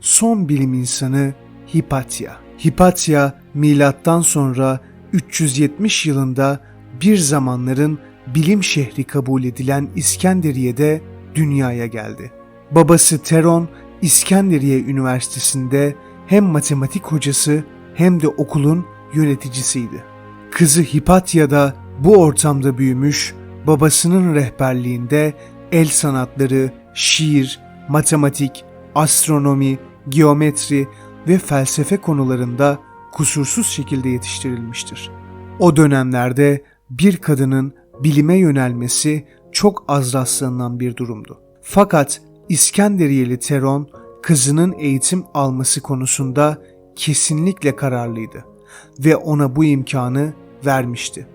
son bilim insanı Hipatya. Hipatya milattan sonra 370 yılında bir zamanların bilim şehri kabul edilen İskenderiye'de dünyaya geldi. Babası Teron İskenderiye Üniversitesi'nde hem matematik hocası hem de okulun yöneticisiydi. Kızı Hipatya da bu ortamda büyümüş, babasının rehberliğinde el sanatları, şiir, matematik, astronomi, geometri ve felsefe konularında kusursuz şekilde yetiştirilmiştir. O dönemlerde bir kadının bilime yönelmesi çok az rastlanılan bir durumdu. Fakat İskenderiyeli Teron kızının eğitim alması konusunda kesinlikle kararlıydı ve ona bu imkanı vermişti.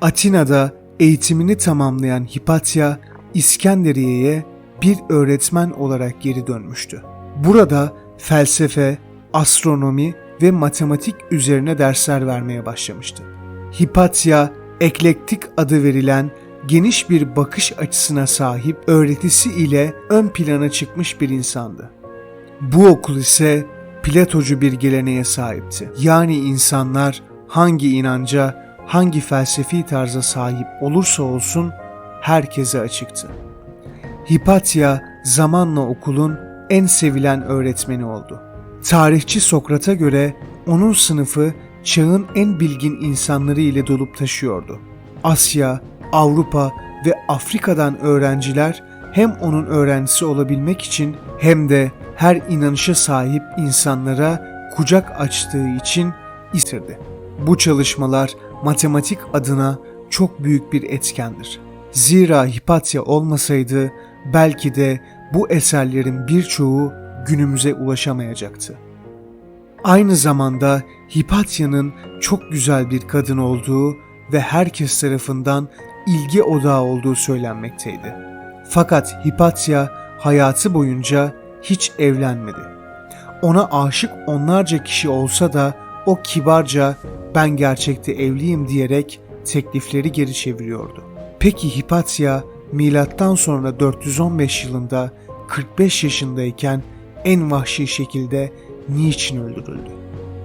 Atina'da eğitimini tamamlayan Hipatya İskenderiye'ye bir öğretmen olarak geri dönmüştü. Burada felsefe, astronomi ve matematik üzerine dersler vermeye başlamıştı. Hipatya, eklektik adı verilen geniş bir bakış açısına sahip öğretisi ile ön plana çıkmış bir insandı. Bu okul ise Platocu bir geleneğe sahipti. Yani insanlar hangi inanca, hangi felsefi tarza sahip olursa olsun herkese açıktı. Hipatya zamanla okulun en sevilen öğretmeni oldu. Tarihçi Sokrat'a göre onun sınıfı çağın en bilgin insanları ile dolup taşıyordu. Asya, Avrupa ve Afrika'dan öğrenciler hem onun öğrencisi olabilmek için hem de her inanışa sahip insanlara kucak açtığı için istirdi. Bu çalışmalar matematik adına çok büyük bir etkendir. Zira Hipatya olmasaydı belki de bu eserlerin birçoğu günümüze ulaşamayacaktı. Aynı zamanda Hipatya'nın çok güzel bir kadın olduğu ve herkes tarafından ilgi odağı olduğu söylenmekteydi. Fakat Hipatya hayatı boyunca hiç evlenmedi. Ona aşık onlarca kişi olsa da o kibarca ben gerçekte evliyim diyerek teklifleri geri çeviriyordu. Peki Hipatya milattan sonra 415 yılında 45 yaşındayken en vahşi şekilde niçin öldürüldü?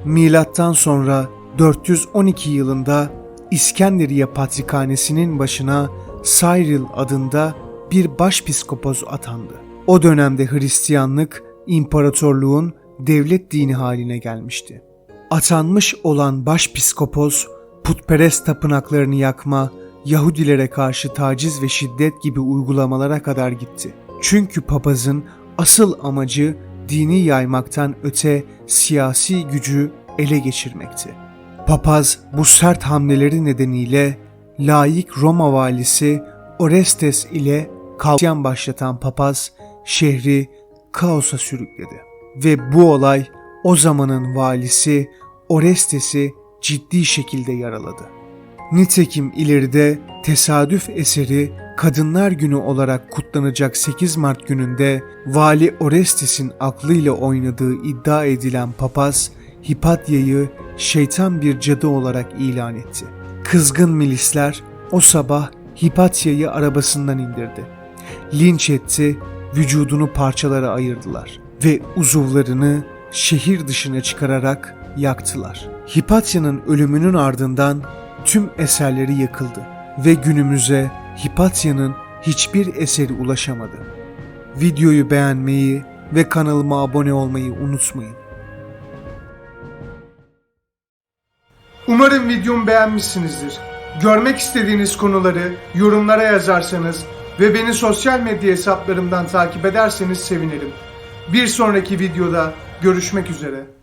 Milattan sonra 412 yılında İskenderiye Patrikhanesi'nin başına Cyril adında bir başpiskopos atandı. O dönemde Hristiyanlık imparatorluğun devlet dini haline gelmişti. Atanmış olan başpiskopos putperest tapınaklarını yakma, Yahudilere karşı taciz ve şiddet gibi uygulamalara kadar gitti. Çünkü papazın asıl amacı dini yaymaktan öte siyasi gücü ele geçirmekti. Papaz bu sert hamleleri nedeniyle laik Roma valisi Orestes ile kavga başlatan papaz şehri kaosa sürükledi. Ve bu olay o zamanın valisi Orestes'i ciddi şekilde yaraladı. Nitekim ileride tesadüf eseri Kadınlar Günü olarak kutlanacak 8 Mart gününde Vali Orestes'in aklıyla oynadığı iddia edilen papaz Hipatya'yı şeytan bir cadı olarak ilan etti. Kızgın milisler o sabah Hipatya'yı arabasından indirdi. Linç etti, vücudunu parçalara ayırdılar ve uzuvlarını şehir dışına çıkararak yaktılar. Hipatya'nın ölümünün ardından tüm eserleri yakıldı ve günümüze Hipatya'nın hiçbir eseri ulaşamadı. Videoyu beğenmeyi ve kanalıma abone olmayı unutmayın. Umarım videomu beğenmişsinizdir. Görmek istediğiniz konuları yorumlara yazarsanız ve beni sosyal medya hesaplarımdan takip ederseniz sevinirim. Bir sonraki videoda görüşmek üzere.